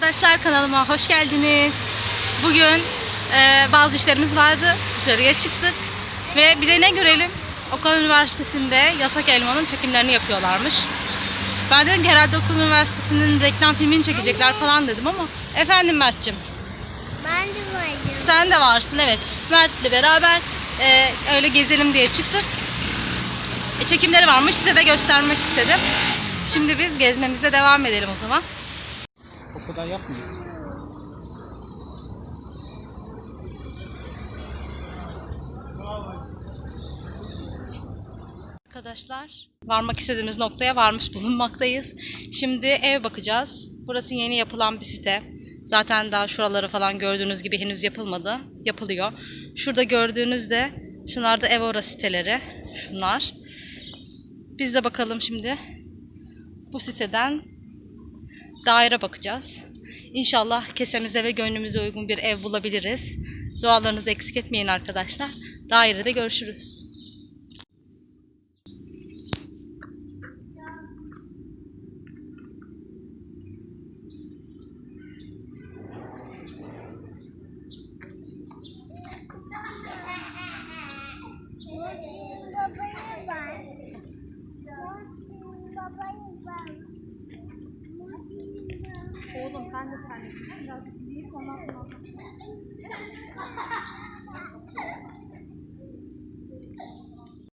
Arkadaşlar kanalıma hoş geldiniz. Bugün e, bazı işlerimiz vardı. Dışarıya çıktık. Ve bir de ne görelim? Okan Üniversitesi'nde Yasak Elma'nın çekimlerini yapıyorlarmış. Ben dedim ki herhalde Okan Üniversitesi'nin reklam filmini çekecekler falan dedim ama. Efendim Mert'cim. Ben de varım. Sen de varsın evet. Mert'le beraber e, öyle gezelim diye çıktık. E, çekimleri varmış size de göstermek istedim. Şimdi biz gezmemize devam edelim o zaman. Kadar yapmayız. Arkadaşlar varmak istediğimiz noktaya varmış bulunmaktayız. Şimdi ev bakacağız. Burası yeni yapılan bir site. Zaten daha şuraları falan gördüğünüz gibi henüz yapılmadı. Yapılıyor. Şurada gördüğünüz de şunlar da Evora siteleri. Şunlar. Biz de bakalım şimdi bu siteden daire bakacağız. İnşallah kesemize ve gönlümüze uygun bir ev bulabiliriz. Dualarınızı eksik etmeyin arkadaşlar. Dairede görüşürüz. Ben de sen birazcık büyük ondan sonra.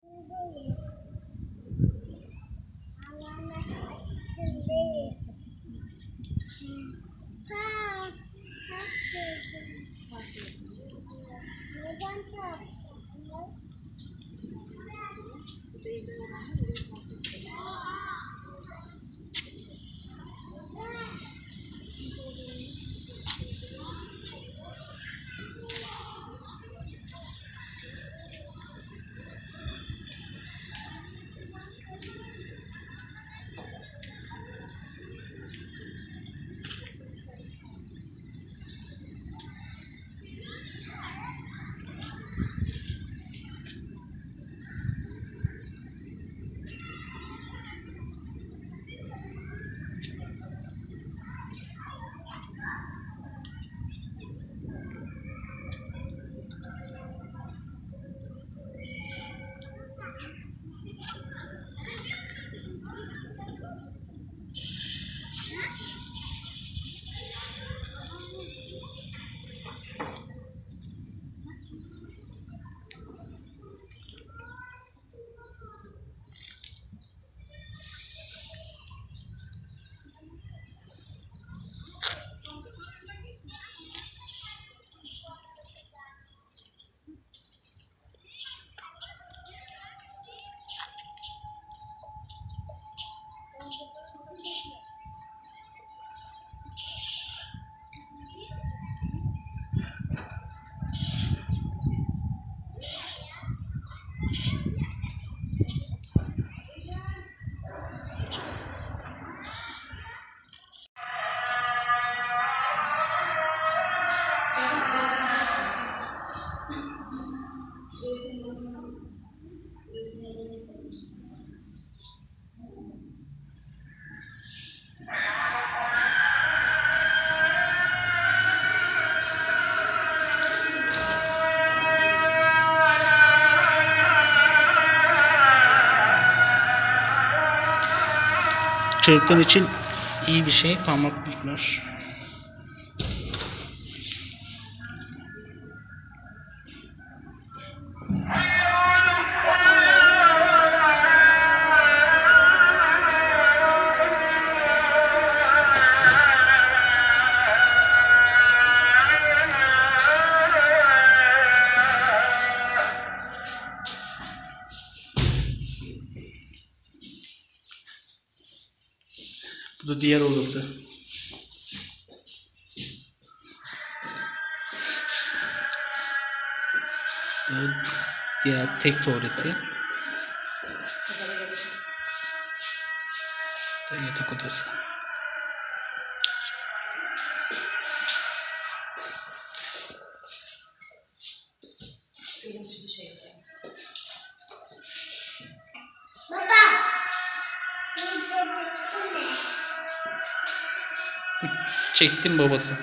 Buradayız. Allah'ın Çocuklar için iyi bir şey parmaklıklar. Bu da diğer odası. Diğer tek tuvaleti. Yatak odası. Baba. Çektim babası.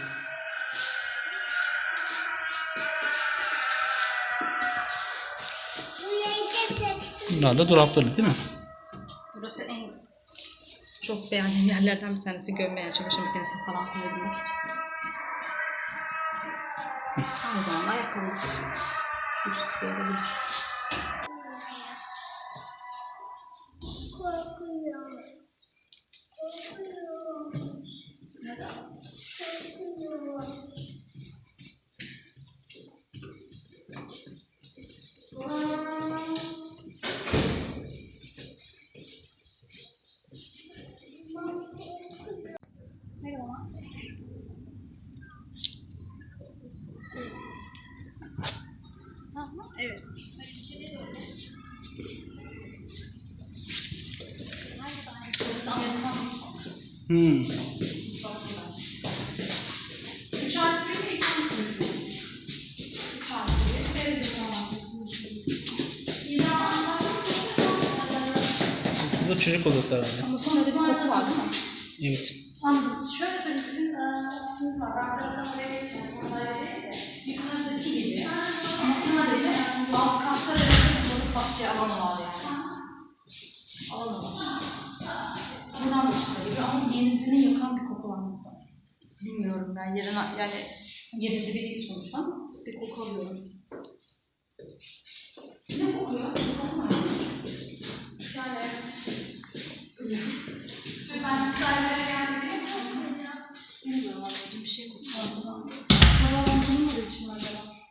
Bunlar da dolapları değil mi? Burası en çok beğendiğim yerlerden bir tanesi gömmeye çamaşır makinesi falan koyabilmek için. Aynı zamanda ayakkabı. Üst tamam. Aslında çocuk odası herhalde. Ama içeride bir koku var değil mi? Evet. Anladım. Şöyle söyleyeyim, bizim e, ofisimiz var. Ben birazdan oraya geçeceğim. De yukarıdaki alt katta da bir bahçe alanı var yani. Alanı var. Buradan da çıkıyor ama benzini yakan bir koku var. Bilmiyorum ben yerin yani yerinde bir değil sonuçta bir koku alıyorum. Ne kokuyor? Bir koku mu? Yani ben Çaylar'a geldim. Bilmiyorum anneciğim bir şey kokuyor. Havalandırılmadığı için mi acaba?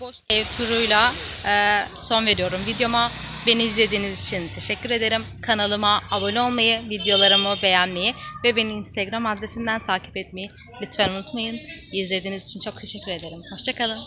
Boş ev turuyla e, son veriyorum videoma. Beni izlediğiniz için teşekkür ederim. Kanalıma abone olmayı, videolarımı beğenmeyi ve beni Instagram adresinden takip etmeyi lütfen unutmayın. İzlediğiniz için çok teşekkür ederim. Hoşçakalın.